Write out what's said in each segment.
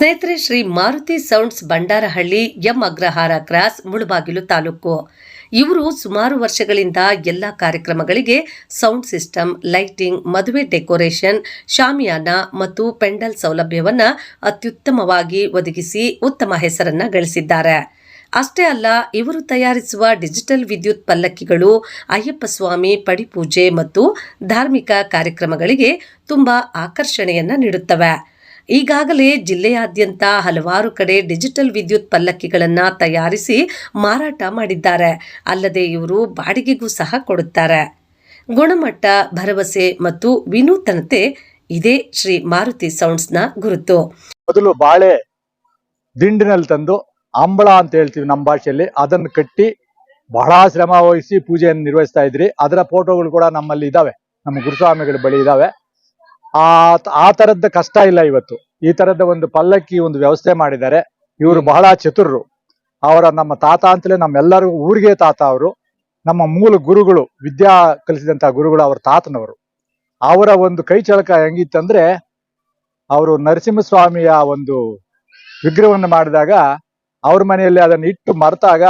ಸ್ನೇಹಿತರೆ, Shri Maruti sounds Bandarahalli M Agrahara cross, Mulbagal taluk. ಇವರು ಸುಮಾರು ವರ್ಷಗಳಿಂದ ಎಲ್ಲ ಕಾರ್ಯಕ್ರಮಗಳಿಗೆ ಸೌಂಡ್ ಸಿಸ್ಟಮ್, ಲೈಟಿಂಗ್, ಮದುವೆ ಡೆಕೋರೇಷನ್, ಶಾಮಿಯಾನ ಮತ್ತು ಪೆಂಡಲ್ ಸೌಲಭ್ಯವನ್ನು ಅತ್ಯುತ್ತಮವಾಗಿ ಒದಗಿಸಿ ಉತ್ತಮ ಹೆಸರನ್ನು ಗಳಿಸಿದ್ದಾರೆ. ಅಷ್ಟೇ ಅಲ್ಲ, ಇವರು ತಯಾರಿಸುವ ಡಿಜಿಟಲ್ ವಿದ್ಯುತ್ ಪಲ್ಲಕ್ಕಿಗಳು, ಅಯ್ಯಪ್ಪ ಸ್ವಾಮಿ ಪಡಿಪೂಜೆ ಮತ್ತು ಧಾರ್ಮಿಕ ಕಾರ್ಯಕ್ರಮಗಳಿಗೆ ತುಂಬ ಆಕರ್ಷಣೆಯನ್ನು ನೀಡುತ್ತವೆ. ಈಗಾಗಲೇ ಜಿಲ್ಲೆಯಾದ್ಯಂತ ಹಲವಾರು ಕಡೆ ಡಿಜಿಟಲ್ ವಿದ್ಯುತ್ ಪಲ್ಲಕ್ಕಿಗಳನ್ನು ತಯಾರಿಸಿ ಮಾರಾಟ ಮಾಡಿದ್ದಾರೆ. ಅಲ್ಲದೆ ಇವರು ಬಾಡಿಗೆಗೂ ಸಹ ಕೊಡುತ್ತಾರೆ. ಗುಣಮಟ್ಟ, ಭರವಸೆ ಮತ್ತು ವಿನೂತನತೆ ಇದೇ ಶ್ರೀ ಮಾರುತಿ ಸೌಂಡ್ಸ್ನ ಗುರುತು. ಮೊದಲು ಬಾಳೆ ದಿಂಡಿನಲ್ಲಿ ತಂದು ಅಂಬಳ ಅಂತ ಹೇಳ್ತೀವಿ ನಮ್ಮ ಭಾಷೆಯಲ್ಲಿ. ಅದನ್ನು ಕಟ್ಟಿ ಬಹಳ ಶ್ರಮ ವಹಿಸಿ ಪೂಜೆಯನ್ನು ನಿರ್ವಹಿಸ್ತಾ ಇದ್ರಿ. ಅದರ ಫೋಟೋಗಳು ಕೂಡ ನಮ್ಮಲ್ಲಿ ಇದಾವೆ ನಮ್ಮ ಗುರುಸ್ವಾಮಿಗಳ ಬಳಿ ಇದಾವೆ ಆ ಆ ತರದ್ದು ಕಷ್ಟ ಇಲ್ಲ ಇವತ್ತು. ಈ ತರದ ಒಂದು ಪಲ್ಲಕ್ಕಿ ಒಂದು ವ್ಯವಸ್ಥೆ ಮಾಡಿದ್ದಾರೆ. ಇವರು ಬಹಳ ಚತುರರು. ಅವರ ನಮ್ಮ ತಾತ ಅಂತಲೇ ನಮ್ಮೆಲ್ಲರಿಗೂ ಊರಿಗೆ ತಾತ ಅವರು. ನಮ್ಮ ಮೂಲ ಗುರುಗಳು, ವಿದ್ಯಾ ಕಲಿಸಿದಂತ ಗುರುಗಳು ಅವರ ತಾತನವರು. ಅವರ ಒಂದು ಕೈ ಚಳಕ ಹೆಂಗಿತ್ತಂದ್ರೆ, ಅವರು ನರಸಿಂಹಸ್ವಾಮಿಯ ಒಂದು ವಿಗ್ರಹವನ್ನು ಮಾಡಿದಾಗ, ಅವ್ರ ಮನೆಯಲ್ಲಿ ಅದನ್ನು ಇಟ್ಟು ಮರೆತಾಗ,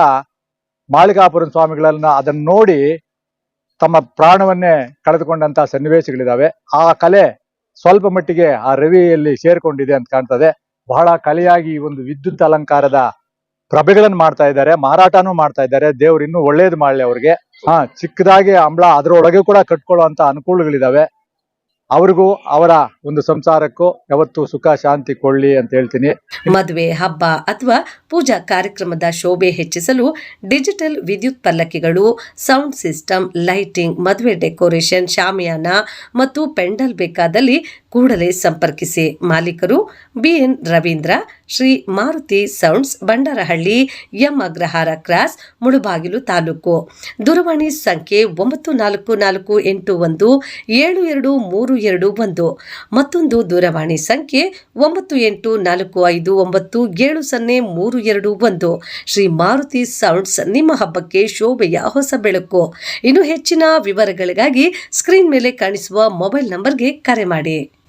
ಮಾಳಿಕಾಪುರ ಸ್ವಾಮಿಗಳನ್ನ ಅದನ್ನು ನೋಡಿ ತಮ್ಮ ಪ್ರಾಣವನ್ನೇ ಕಳೆದುಕೊಂಡಂತ ಸನ್ನಿವೇಶಗಳಿದಾವೆ. ಆ ಕಲೆ ಸ್ವಲ್ಪ ಮಟ್ಟಿಗೆ ಆ ರವಿಯಲ್ಲಿ ಸೇರ್ಕೊಂಡಿದೆ ಅಂತ ಕಾಣ್ತದೆ. ಬಹಳ ಕಲೆಯಾಗಿ ಒಂದು ವಿದ್ಯುತ್ ಅಲಂಕಾರದ ಪ್ರಭೆಗಳನ್ನು ಮಾಡ್ತಾ ಇದ್ದಾರೆ, ಮಾರಾಟನೂ ಮಾಡ್ತಾ ಇದ್ದಾರೆ. ದೇವ್ರು ಇನ್ನೂ ಒಳ್ಳೇದು ಮಾಡ್ಲಿ ಅವ್ರಿಗೆ. ಹಾ, ಚಿಕ್ಕದಾಗಿ ಅಂಬಳ ಅದರೊಳಗೆ ಕೂಡ ಕಟ್ಕೊಳ್ಳುವಂತ ಅನುಕೂಲಗಳಿದಾವೆ. ಅವ್ರಿಗೂ ಅವರ ಒಂದು ಸಂಸಾರಕ್ಕೂ ಯಾವತ್ತು ಸುಖ, ಶಾಂತಿ ಕೊಳ್ಳಿ ಅಂತ ಹೇಳ್ತೀನಿ. ಮದುವೆ, ಹಬ್ಬ ಅಥವಾ ಪೂಜಾ ಕಾರ್ಯಕ್ರಮದ ಶೋಭೆ ಹೆಚ್ಚಿಸಲು ಡಿಜಿಟಲ್ ವಿದ್ಯುತ್ ಪಲ್ಲಕ್ಕಿಗಳು, ಸೌಂಡ್ ಸಿಸ್ಟಮ್, ಲೈಟಿಂಗ್, ಮದುವೆ ಡೆಕೋರೇಷನ್, ಶಾಮಿಯಾನ ಮತ್ತು ಪೆಂಡಲ್ ಬೇಕಾದಲ್ಲಿ ಕೂಡಲೇ ಸಂಪರ್ಕಿಸಿ. ಮಾಲೀಕರು BN Ravindra, Shri Maruti sounds, Bandarahalli, M Agrahara cross, Mulbagal taluk. ದೂರವಾಣಿ ಸಂಖ್ಯೆ ಒಂಬತ್ತು ನಾಲ್ಕು ನಾಲ್ಕು ಎಂಟು ಒಂದು ಏಳು ಎರಡು ಮೂರು ಎರಡು ಒಂದು. ಮತ್ತೊಂದು ದೂರವಾಣಿ ಸಂಖ್ಯೆ ಒಂಬತ್ತು ಎಂಟು ನಾಲ್ಕು ಐದು ಒಂಬತ್ತು ಏಳು ಸೊನ್ನೆ ಮೂರು ಎರಡು ಒಂದು. ಶ್ರೀ ಮಾರುತಿ ಸೌಂಡ್ಸ್ ನಿಮ್ಮ ಹಬ್ಬಕ್ಕೆ ಶೋಭೆಯ ಹೊಸ ಬೆಳಕು. ಇನ್ನು ಹೆಚ್ಚಿನ ವಿವರಗಳಿಗಾಗಿ ಸ್ಕ್ರೀನ್ ಮೇಲೆ ಕಾಣಿಸುವ ಮೊಬೈಲ್ ನಂಬರ್ಗೆ ಕರೆ ಮಾಡಿ.